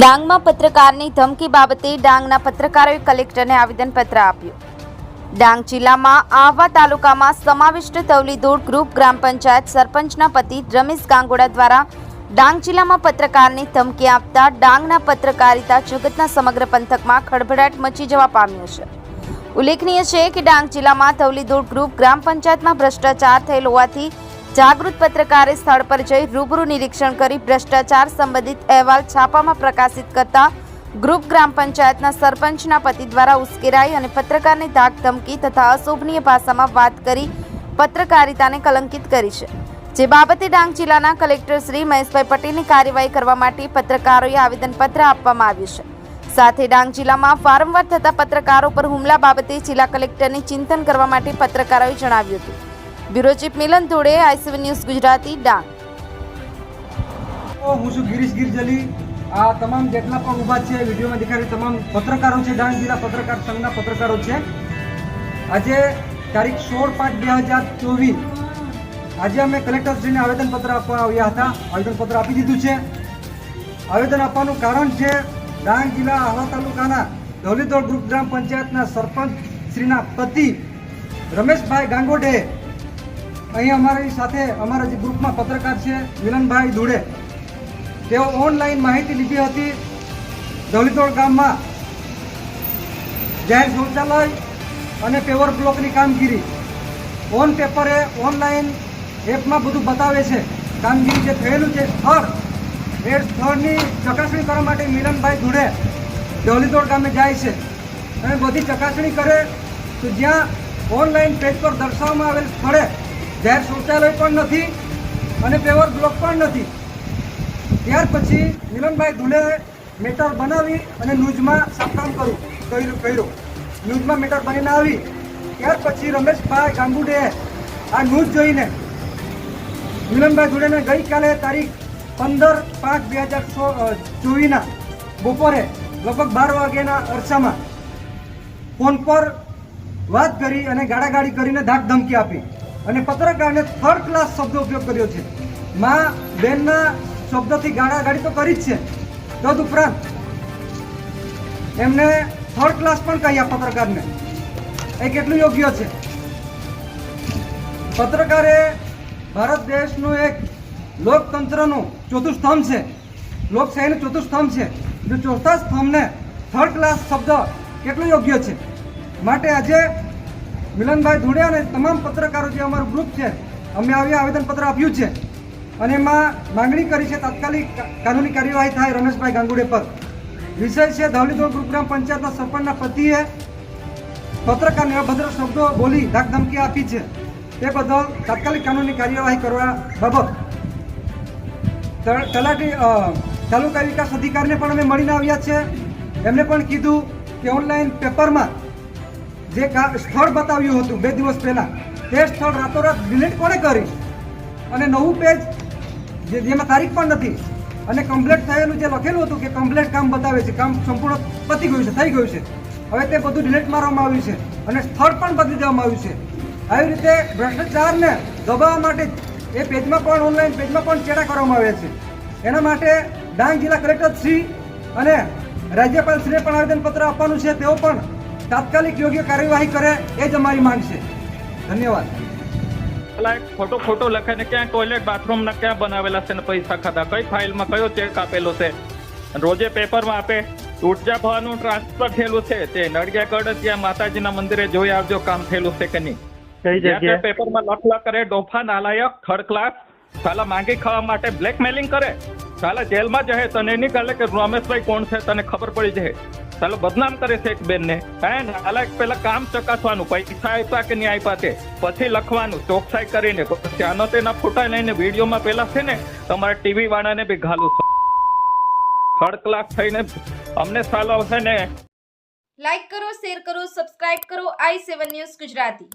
ડાંગમાં પત્રકારની ધમકી બાબતે ડાંગના પત્રકારોએ કલેક્ટરને આવેદનપત્ર આપ્યું. ડાંગ જિલ્લામાં આહવા તાલુકામાં સમાવિષ્ટ તવલીદોડ ગ્રુપ ગ્રામ પંચાયત સરપંચના પતિ રમેશ ગાંગોડા દ્વારા ડાંગ જિલ્લામાં પત્રકારની ધમકી આપતા ડાંગના પત્રકારિતા જગતના સમગ્ર પંથકમાં ખળભળાટ મચી જવા પામ્યો છે. ઉલ્લેખનીય છે કે ડાંગ જિલ્લામાં તવલીદોડ ગ્રુપ ગ્રામ પંચાયતમાં ભ્રષ્ટાચાર થયેલ હોવાથી જાગૃત પત્રકારે સ્થળ પર જઈ રૂબરૂ નિરીક્ષણ કરી ભ્રષ્ટાચાર સંબંધિત અહેવાલ છાપામાં પ્રકાશિત કરતા ગ્રુપ ગ્રામ પંચાયતના સરપંચના પતિ દ્વારા ઉશ્કેરાઈ અને પત્રકારને ધાક ધમકી તથા અશોભનીય ભાષામાં વાત કરી પત્રકારિતાને કલંકિત કરી છે. જે બાબતે ડાંગ જિલ્લાના કલેક્ટર શ્રી મહેશભાઈ પટેલની કાર્યવાહી કરવા માટે પત્રકારોએ આવેદનપત્ર આપવામાં આવ્યું છે. સાથે ડાંગ જિલ્લામાં વારંવાર થતા પત્રકારો પર હુમલા બાબતે જિલ્લા કલેક્ટરને ચિંતન કરવા માટે પત્રકારોએ જણાવ્યું હતું. Bureau chief Milan Dhode ICV news Gujarati Dang હું છું ગિરીશ ગિરજલી. આ તમામ જેટલા પણ ઊભા છે, વિડીયોમાં દેખાડી તમામ પત્રકારો છે ડાંગ જિલ્લા પત્રકાર સંઘના પત્રકારો છે. આજે તારીખ સોળ પાંચ બે હજાર ચોવીસ. આજે અમે કલેક્ટરશ્રીને આવેદનપત્ર આપવા આવ્યા હતા. આવેદનપત્ર આપી દીધું છે. આવેદન આપવાનું કારણ છે, ડાંગ જિલ્લા આહવા તાલુકાના ધોલીદોડ ગ્રુપ ગ્રામ પંચાયતના સરપંચ શ્રીના પતિ રમેશભાઈ ગાંગોડે અહીં અમારી સાથે અમારા જે ગ્રુપમાં પત્રકાર છે, મિલનભાઈ ધુડે. તેઓ ઓનલાઈન માહિતી લીધી હતી ધોલીતોડ ગામમાં. જાહેર શૌચાલય અને પેવર બ્લોકની કામગીરી. ઓન પેપરે ઓનલાઈન એપમાં બધું બતાવે છે. કામગીરી જે થયેલું છે, સ્થળ. એ સ્થળની ચકાસણી કરવા માટે મિલનભાઈ ધુડે ધોલીતોડ ગામે જાય છે. અને બધી ચકાસણી કરે તો જ્યાં ઓનલાઈન પેજ પર દર્શાવવામાં આવેલ સ્થળે જાહેર શૌચાલય પણ નથી અને પેવર બ્લોક પણ નથી, ત્યાર પછી મિલનભાઈ ધુલે મેટર બનાવી અને ન્યૂઝમાં છાપકામ કરું કર્યું કર્યું ન્યૂઝમાં મેટર બનીને આવી. ત્યાર પછી રમેશભાઈ ગાંગુડે આ ન્યૂઝ જોઈને મિલનભાઈ ધુલેને ગઈકાલે તારીખ પંદર પાંચ બે હજાર ચોવીસના બપોરે લગભગ બાર વાગ્યાના અરસામાં ફોન પર વાત કરી અને ગાડાગાડી કરીને ધાક ધમકી આપી. અને પત્રકારને થર્ડ ક્લાસ શબ્દ ઉપયોગ કર્યો છે. માં, બેનના શબ્દોથી ગાળાગાડી તો કરી જ છે. તદ ઉપરાંત એમને થર્ડ ક્લાસ પણ કહ્યા પત્રકારને. એ કેટલું યોગ્ય છે? પત્રકારે ભારત દેશનું એક લોકતંત્રનું ચોથું સ્તંભ છે. લોકશાહીનું ચોથું સ્તંભ છે. જો ચોથા સ્તંભને થર્ડ ક્લાસ શબ્દ કેટલું યોગ્ય છે? માટે આજે મિલનભાઈ ધુડે અને તમામ પત્રકારો જે અમારું ગ્રુપ છે, અમે આવી આવેદનપત્ર આપ્યું છે. અને એમાં માંગણી કરી છે તાત્કાલિક કાનૂની કાર્યવાહી થાય રમેશભાઈ ગાંગુડે પર. વિષય છે ધવલીદોડ ગ્રુપગ્રામ પંચાયતના સરપંચના પતિએ પત્રકારને અભદ્ર શબ્દો બોલી ધાકધમકી આપી છે. તે બદલ તાત્કાલિક કાનૂની કાર્યવાહી કરવા બાબત તલાટી તાલુકા વિકાસ અધિકારીને પણ અમે મળીને આવ્યા છે. એમને પણ કીધું કે ઓનલાઈન પેપરમાં જે સ્થળ બતાવ્યું હતું બે દિવસ પહેલા, તે સ્થળ રાતોરાત ડિલીટ કોણે કરી? અને નવું પેજ જેમાં તારીખ પણ નથી. અને કમ્પ્લેટ થયેલું જે લખેલું હતું કે કમ્પ્લેટ કામ બતાવે છે, કામ સંપૂર્ણ પતી ગયું છે, થઈ ગયું છે. હવે તે બધું ડિલીટ મારવામાં આવ્યું છે અને સ્થળ પણ બદલી દેવામાં આવ્યું છે. આવી રીતે ભ્રષ્ટાચારને દબાવવા માટે એ પેજમાં પણ ઓનલાઈન પેજમાં પણ ચેડા કરવામાં આવ્યા છે. એના માટે ડાંગ જિલ્લા કલેક્ટર શ્રી અને રાજ્યપાલ શ્રીને પણ આવેદનપત્ર આપવાનું છે, તેઓ પણ તાત્કાલિક યોગ્ય કાર્યવાહી કરે એ જ અમારી માંગ છે. ધન્યવાદ. ખોટો ખોટો લખે ને ક્યાં ટોયલેટ બાથરૂમ ના ક્યાં બનાવેલા છે ને પૈસા ખાતા કઈ ફાઇલમાં કયો ચેક આપેલો છે? અને રોજે પેપરમાં આપે ઊર્જા ભવાનું ટ્રાન્સફર થયેલું છે. તે નડિયાગઢ ત્યાં માતાજીના મંદિરે જોઈ આવજો કામ થયેલું છે કે નહીં. કઈ જ્યાં તે જગ્યાએ પેપરમાં લખલા કરે ડોફા નાલાયક થર્ડ ક્લાસ સાલા માંગી ખાવા માટે બ્લેકમેલિંગ કરે. સાલા જેલમાં જશે તને નહીં કાલે કે રમેશભાઈ કોણ છે તને ખબર પડી જશે. સાલો બદનામ કરે છે એક બેનને. હે ને અલગ પેલા કામ ચકાસવાનું, પૈસા આપ્યા કે નહીં આપ્યા તે? પછી લખવાનું, ચોકસાઈ કરીને. પછી આનો તેના ફોટા લઈને વિડીયોમાં પેલા છે ને, તમારા ટીવી વાળાને બી ઘાલું થર્ડ ક્લાસ થઈને અમને સાલો છે ને. લાઇક કરો, શેર કરો, સબસ્ક્રાઇબ કરો, આઈ સેવન ન્યૂઝ ગુજરાતી.